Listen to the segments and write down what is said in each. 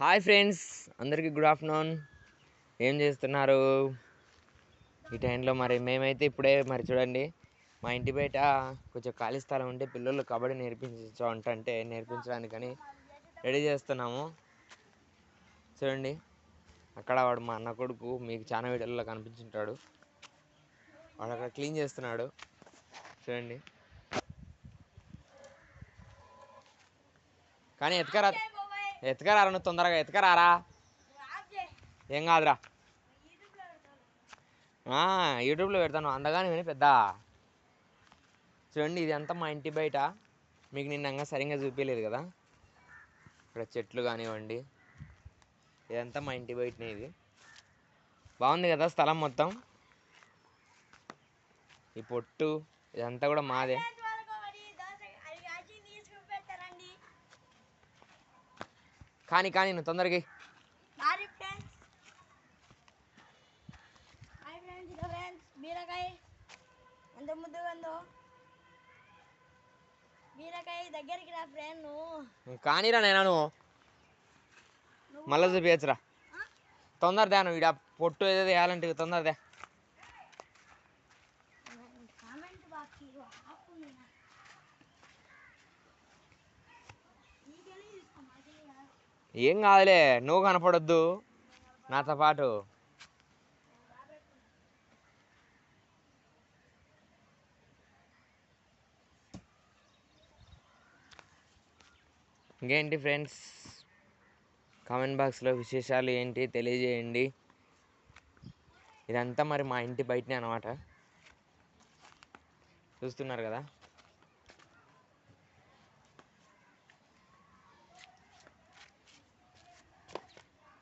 Hi friends అందరికీ good afternoon. ఏం చేస్తున్నారు? ఈ టైంలో మరి మేమైతే ఇప్పుడే మరి చూడండి మా ఇంటి బయట కొంచెం ఖాళీ స్థలం ఉంటే పిల్లలు కబడ్డీ నేర్పించు అంటే నేర్పించడానికని రెడీ చేస్తున్నాము. చూడండి అక్కడ వాడు మా అన్న కొడుకు మీకు చాలా వీడియోలో కనిపించుంటాడు. వాడు అక్కడ క్లీన్ చేస్తున్నాడు. చూడండి. కానీ ఎత్తుకరా ఎత్తుకరారా నువ్వు తొందరగా ఎత్తుకరారా ఏం కాదురా. యూట్యూబ్లో పెడతాను అందగానే విని పెద్ద. చూడండి ఇది అంతా మా ఇంటి బయట. మీకు నిన్న సరిగ్గా చూపించలేదు కదా. ఇక్కడ చెట్లు కానివ్వండి ఇదంతా మా ఇంటి బయటనే ఇది. బాగుంది కదా స్థలం మొత్తం? ఈ పొట్టు ఇదంతా కూడా మాదే. కానీ కానీ నువ్వు తొందరగా బీరకాయ. ఎంత ముద్దుగా ఉందో. బీరకాయ దగ్గరికి రా ఫ్రెండ్ నువ్వు. కానీరా నేను నువ్వు. మళ్ళీ చూపించరా. తొందర దా నువ్వు ఇడ పొట్టు ఏదో వేయాలంటే తొందర ఏం కాదులే నువ్వు కనపడొద్దు. నాతో పాటు. ఇంకేంటి ఫ్రెండ్స్? కామెంట్ బాక్స్లో విశేషాలు ఏంటి తెలియజేయండి. ఇదంతా మరి మా ఇంటి బయటనే అనమాట చూస్తున్నారు కదా?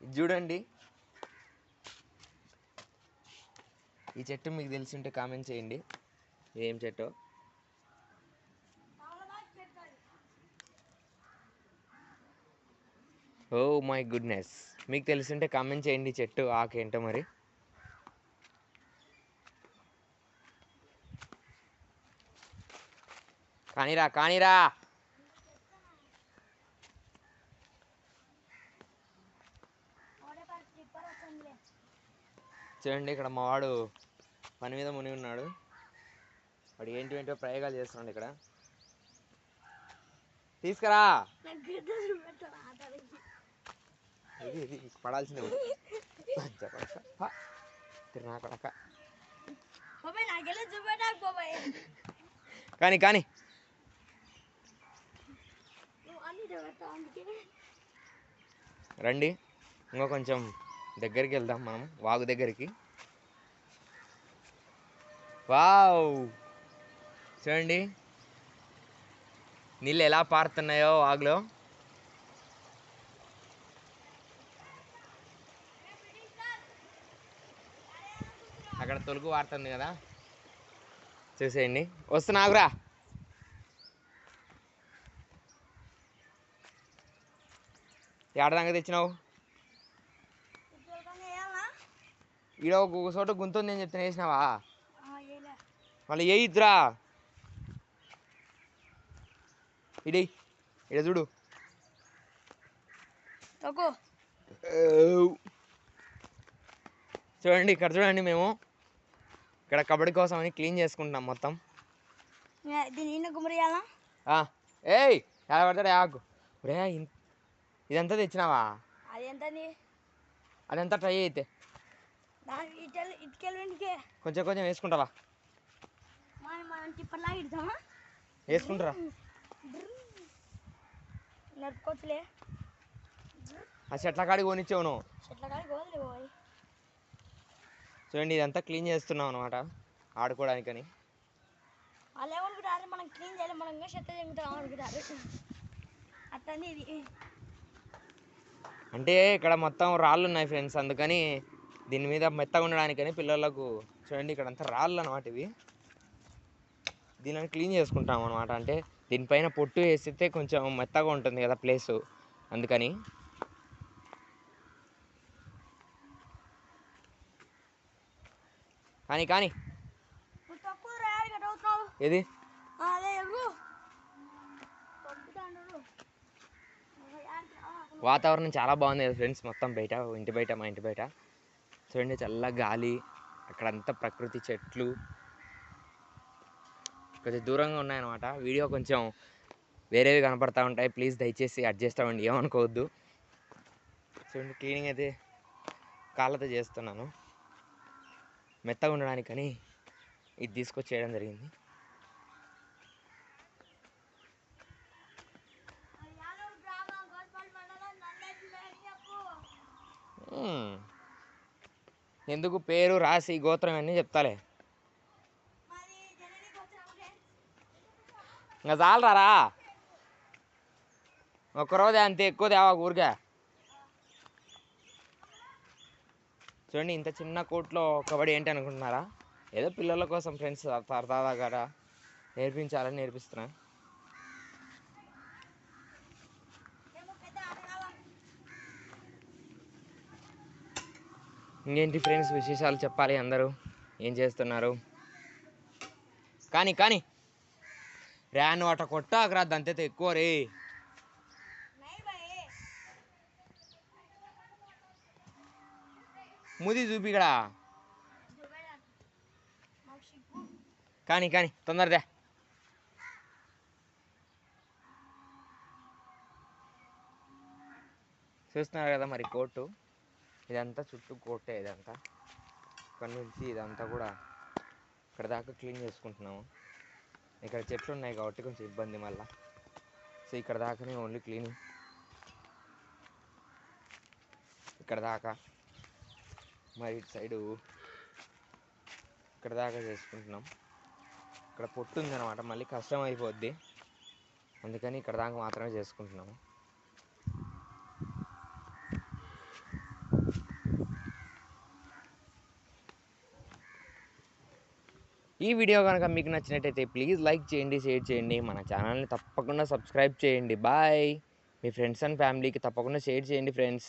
చూడండి. ఈ చెట్టు మీకు తెలిసి ఉంటే కామెంట్ చేయండి. ఏం oh చెట్టు? ఓ మై గుడ్నెస్ మీకు తెలిసింటే కామెంట్ చేయండి చెట్టు ఆకేంటో మరి. కానీరా కానీరా! చూడండి ఇక్కడ మా వాడు పని మీద ముని ఉన్నాడు. వాడు ఏంటి ఏంటో ప్రయోగాలు చేస్తున్నాడు ఇక్కడ. తీసుకురా. ఇది ఇది పడాల్సిందే లంచ కానీ కానీ. రండి. ఇంకా కొంచెం దగ్గరికి వెళ్దాం మనం వాగు దగ్గరికి. వావ్! చూడండి. నీళ్ళు ఎలా పారుతున్నాయో వాగులో. అక్కడ తొలుగు వాడుతుంది కదా. చూసేయండి. వస్తున్నాగురా ఏడదాకా తెచ్చినావు? ఈడ ఒక చోట గుంతుంది అని చెప్తే వేసినావా? మళ్ళీ ఏ ఇద్దురా ఇడి ఇడ చూడు. చూడండి ఇక్కడ చూడండి మేము. ఇక్కడ కబడ్డీ కోసం అని క్లీన్ చేసుకుంటున్నాం మొత్తం. ఏయ్ ఎలా పడతాడు ఆకు ఇదంతా తెచ్చినావా? అదంతా ట్రై అయితే. కొంచెం కొంచెం వేసుకుంటావా? ఇడతామా వేసుకుంటారా? నడుపుకోవచ్చులే ఆ చెట్ల కాడికి కొనిచ్చావు నువ్వు. చూడండి ఇదంతా క్లీన్ చేస్తున్నాం అనమాట ఆడుకోవడానికని. వాళ్ళు ఏమనుకుంటారు మనం క్లీన్ చేయాలి మనం చెత్త చెంగుతాం అనుకుంటారు అట్లని ఇది. అంటే ఇక్కడ మొత్తం రాళ్ళు ఉన్నాయి ఫ్రెండ్స్ అందుకని దీని మీద మెత్తగా ఉండడానికని పిల్లలకు చూడండి ఇక్కడ అంతా రాళ్ళు అనమాట ఇవి. దీనిని క్లీన్ చేసుకుంటాం అనమాట అంటే దీనిపైన పొట్టు వేసితే కొంచెం మెత్తగా ఉంటుంది కదా ప్లేసు. అందుకని కానీ కానీ. ఏది? వాతావరణం చాలా బాగుంది కదా ఫ్రెండ్స్. మొత్తం బయట ఇంటి బయట మా ఇంటి బయట. చూడండి చల్ల గాలి అక్కడంతా ప్రకృతి చెట్లు. కొంచెం దూరంగా ఉన్నాయన్నమాట. వీడియో కొంచెం వేరేవి కనపడతా ఉంటాయి. ప్లీజ్ దయచేసి అడ్జస్ట్ అవ్వండి. ఏమనుకోవద్దు. చూడండి క్లీనింగ్ అయితే కాళ్ళతో చేస్తున్నాను. మెత్తగా ఉండడానికి కానీ ఇది తీసుకొచ్చేయడం జరిగింది. ఎందుకు పేరు రాసి గోత్రం అన్నీ చెప్తాలే. ఇంకా చాలరా ఒక్కరోజే అంతే ఎక్కువ తేవా ఊరికే. చూడండి ఇంత చిన్న కోట్లో కబడ్డీ ఏంటి అనుకుంటున్నారా? ఏదో పిల్లల కోసం ఫ్రెండ్స్ సరదాగా నేర్పించాలని నేర్పిస్తున్నా మేము పెద్ద ఆటగాళ్ళం ఇంకేంటి ఫ్రెండ్స్ విశేషాలు చెప్పాలి అందరూ? ఏం చేస్తున్నారు? కానీ కానీ. ర్యాన్ వాట కొట్టాకరా దంతైతే ఎక్కువ రే. ముది చూపి ఇక్కడ. కానీ కానీ తొందరదే చూస్తున్నారు కదా మరి కోర్టు. ఇదంతా చుట్టూ కోటే ఇదంతా. ఇక్కడ నుంచి ఇదంతా కూడా ఇక్కడ దాకా క్లీన్ చేసుకుంటున్నాము. ఇక్కడ చెట్లు ఉన్నాయి కాబట్టి కొంచెం ఇబ్బంది మళ్ళా. సో ఇక్కడ దాకానే ఓన్లీ క్లీనింగ్. ఇక్కడ దాకా మరి ఇటు సైడు ఇక్కడ దాకా చేసుకుంటున్నాం. ఇక్కడ పొట్టు ఉందన్నమాట మళ్ళీ కష్టం అయిపోద్ది. అందుకని ఇక్కడ దాకా మాత్రమే చేసుకుంటున్నాము. ఈ వీడియో కనుక మీకు నచ్చినట్టయితే ప్లీజ్ లైక్ చేయండి షేర్ చేయండి. మన ఛానల్ని తప్పకుండా సబ్స్క్రైబ్ చేయండి. బాయ్. మీ ఫ్రెండ్స్ అండ్ ఫ్యామిలీకి తప్పకుండా షేర్ చేయండి ఫ్రెండ్స్.